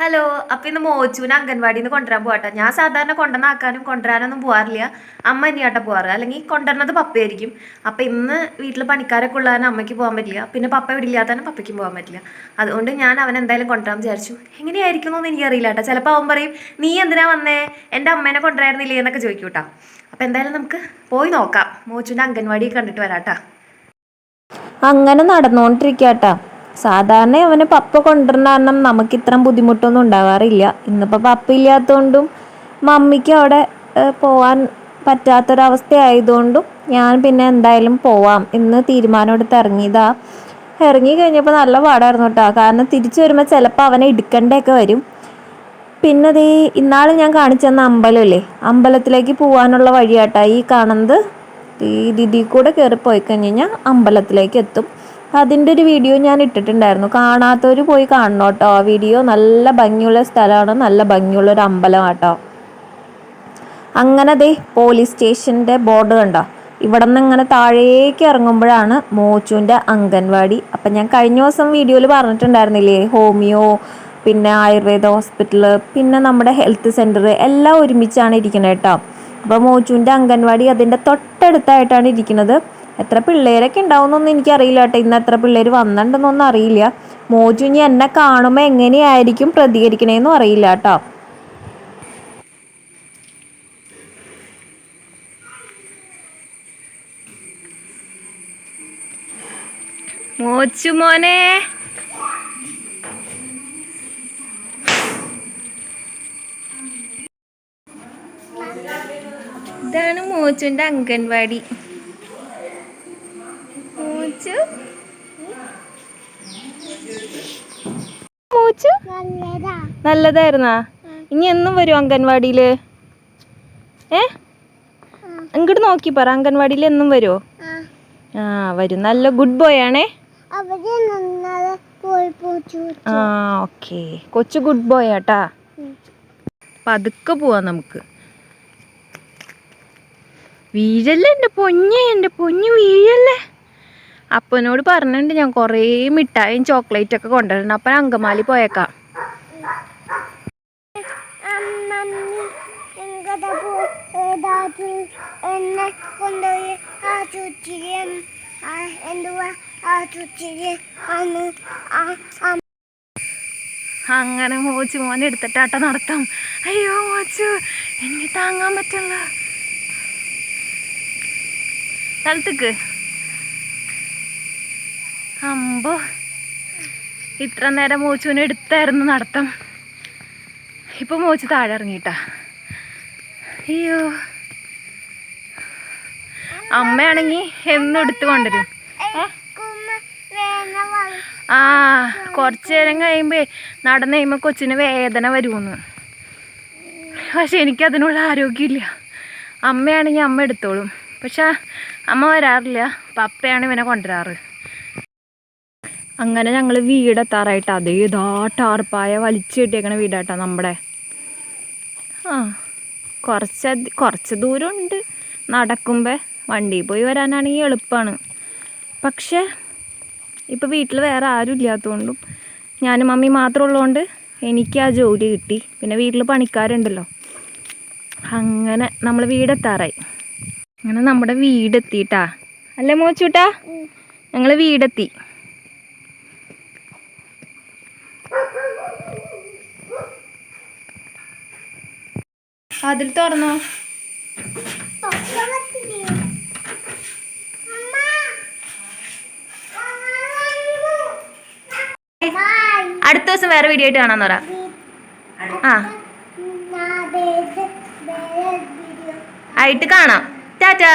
Hello അപ്പം ഇന്ന് മോച്ചുവിനെ അംഗൻവാടിയിൽ നിന്ന് കൊണ്ടുവരാൻ പോവാട്ടോ. ഞാൻ സാധാരണ കൊണ്ടുവന്നാക്കാനും കൊണ്ടുവരാനൊന്നും പോവാറില്ല. അമ്മ തന്നെയാട്ടെ പോകാറ് അല്ലെങ്കിൽ കൊണ്ടുവരുന്നത് പപ്പയായിരിക്കും. അപ്പം ഇന്ന് വീട്ടിൽ പണിക്കാരൊക്കെ ഉള്ളതാണ് അമ്മയ്ക്ക് പോകാൻ പറ്റില്ല. പിന്നെ പപ്പ ഇവിടെ പപ്പയ്ക്കും പോകാൻ പറ്റില്ല. അതുകൊണ്ട് ഞാൻ അവൻ എന്തായാലും കൊണ്ടുവരാൻ വിചാരിച്ചു. എങ്ങനെയായിരിക്കും എന്നൊന്നും എനിക്കറിയില്ല കേട്ടോ. ചിലപ്പോൾ അവൻ പറയും നീ എന്തിനാ വന്നേ? എന്റെ അമ്മേനെ കൊണ്ടുവരായിരുന്നില്ലേ? എന്നൊക്കെ ചോദിക്കും കേട്ടോ. അപ്പം എന്തായാലും നമുക്ക് പോയി നോക്കാം. മോച്ചുവിന്റെ അംഗൻവാടി കണ്ടിട്ട് വരാം കേട്ടോ. അങ്ങനെ നടന്നുകൊണ്ടിരിക്കട്ടാ സാധാരണ അവന് പപ്പ കൊണ്ടുവരുന്ന കാരണം നമുക്ക് ഇത്രയും ബുദ്ധിമുട്ടൊന്നും ഉണ്ടാകാറില്ല. ഇന്നിപ്പോൾ പപ്പ ഇല്ലാത്തതുകൊണ്ടും മമ്മിക്ക് അവിടെ ഏഹ്, പോവാൻ പറ്റാത്തൊരവസ്ഥ ആയതുകൊണ്ടും ഞാൻ പിന്നെ എന്തായാലും പോവാം എന്ന് തീരുമാനം എടുത്ത് ഇറങ്ങിയതാ. ഇറങ്ങി കഴിഞ്ഞപ്പോൾ നല്ല പാടായിരുന്നു കേട്ടോ. കാരണം തിരിച്ചു വരുമ്പോൾ ചിലപ്പോൾ അവനെ എടുക്കേണ്ടതൊക്കെ വരും. പിന്നെ ദേ ഇന്നാൾ ഞാൻ കാണിച്ചു തന്ന അമ്പലമില്ലേ അമ്പലത്തിലേക്ക് പോകാനുള്ള വഴിയാട്ടാ ഈ കാണുന്നത്. ഈ ദിദി കൂടെ കയറി പോയി കഴിഞ്ഞ് കഴിഞ്ഞാൽ അമ്പലത്തിലേക്ക് എത്തും. അതിന്റെ ഒരു വീഡിയോ ഞാൻ ഇട്ടിട്ടുണ്ടായിരുന്നു. കാണാത്തവർ പോയി കാണണം കേട്ടോ. ആ വീഡിയോ നല്ല ഭംഗിയുള്ള സ്ഥലമാണ്. നല്ല ഭംഗിയുള്ള ഒരു അമ്പലം കേട്ടോ അങ്ങനെ ദേ പോലീസ് സ്റ്റേഷന്റെ ബോർഡ് കണ്ടോ? ഇവിടെ നിന്ന് ഇങ്ങനെ താഴേക്ക് ഇറങ്ങുമ്പോഴാണ് മോച്ചുവിന്റെ അംഗൻവാടി. അപ്പം ഞാൻ കഴിഞ്ഞ ദിവസം വീഡിയോയിൽ പറഞ്ഞിട്ടുണ്ടായിരുന്നില്ലേ? ഹോമിയോ പിന്നെ ആയുർവേദ ഹോസ്പിറ്റൽ പിന്നെ നമ്മുടെ ഹെൽത്ത് സെന്റർ എല്ലാം ഒരുമിച്ചാണ് ഇരിക്കുന്നത് കേട്ടോ. അപ്പോൾ മോച്ചുവിന്റെ അംഗൻവാടി അതിന്റെ തൊട്ടടുത്തായിട്ടാണ് ഇരിക്കുന്നത് എത്ര പിള്ളേരൊക്കെ ഉണ്ടാവുമെന്നൊന്നും എനിക്കറിയില്ല കേട്ടോ. ഇന്ന് എത്ര പിള്ളേർ വന്നിട്ടുണ്ടെന്നൊന്നും അറിയില്ല. മോജു ഇനി എന്നെ കാണുമ്പോൾ എങ്ങനെയായിരിക്കും പ്രതികരിക്കണേന്നും അറിയില്ല കേട്ടോ. മോച്ചു മോനെ. ഇതാണ് മോച്ചുവിന്റെ അംഗൻവാടി. മോച്ചു. മൂച്ചു. നല്ലതായിരുന്നാ? ഇനി എന്നും വരും അംഗൻവാടിയിൽ. ഏ? ഇങ്ങോട്ട് നോക്കി പറ അംഗൻവാടിയിൽ എന്നും വരുമോ ആ. വരും. നല്ല ഗുഡ് ബോയ് ആണേ. ആ ഓക്കെ. കൊച്ചു ഗുഡ് ബോയ് ആട്ടാ. പതുക്കെ പോവാ നമുക്ക്. വീഴല്ലേ എന്റെ പൊഞ്ഞേ എന്റെ പൊഞ്ഞ് വീഴല്ലേ? അപ്പനോട് പറഞ്ഞിട്ടുണ്ട് ഞാൻ കുറേ മിഠായും ചോക്ലേറ്റ് ഒക്കെ കൊണ്ടുവരണം. അപ്പം അങ്കമാലി പോയേക്കാം. എന്നെ ആ ആ അങ്ങനെ മോച്ചു മോനെ എടുത്തിട്ടാട്ട നടത്താം. അയ്യോ മോച്ചു എനിക്ക് താങ്ങാൻ പറ്റില്ല. സ്ഥലത്തേക്ക് അമ്പോ ഇത്ര നേരം മോച്ചുവിനെ എടുത്തായിരുന്നു നടത്തം. ഇപ്പൊ മോച്ചു താഴെ ഇറങ്ങിട്ടാ അയ്യോ. അമ്മയാണെങ്കി എന്നും എടുത്തു കൊണ്ടുവരും. ആ കൊറച്ചു നേരം കഴിയുമ്പേ നടന്നു കഴിയുമ്പോൾ കൊച്ചിന് വേദന വരുമെന്ന് പക്ഷെ എനിക്ക് അതിനുള്ള ആരോഗ്യമില്ല. അമ്മയാണെങ്കിൽ അമ്മ എടുത്തോളും. പക്ഷെ അമ്മ വരാറില്ല. പപ്പയാണ് ഇവനെ കൊണ്ടുവരാറ്. അങ്ങനെ ഞങ്ങൾ വീടെത്താറായിട്ട് അതേ ഇതാ ടാർപ്പായ വലിച്ചു കെട്ടിയേക്കണ വീടാട്ടോ നമ്മുടെ. ആ കുറച്ച് കുറച്ച് ദൂരമുണ്ട്. നടക്കുമ്പോൾ വണ്ടിയിൽ പോയി വരാനാണെങ്കിൽ എളുപ്പമാണ് പക്ഷേ ഇപ്പോൾ വീട്ടിൽ വേറെ ആരും ഇല്ലാത്തതുകൊണ്ടും ഞാനും മമ്മി മാത്രം ഉള്ളതുകൊണ്ട് എനിക്ക് ആ ജോലി കിട്ടി. പിന്നെ വീട്ടിൽ പണിക്കാരുണ്ടല്ലോ. അങ്ങനെ നമ്മൾ വീടെത്താറായി. അങ്ങനെ നമ്മുടെ വീടെത്തിട്ടാ. അല്ലേ മോച്ചൂട്ടാ? ഞങ്ങൾ വീടെത്തി. അതിൽ തുറന്നോ. അടുത്ത ദിവസം വേറെ വീഡിയോ ആയിട്ട് കാണാൻ പറ. ആ. ആയിട്ട് കാണാം. ടാറ്റാ.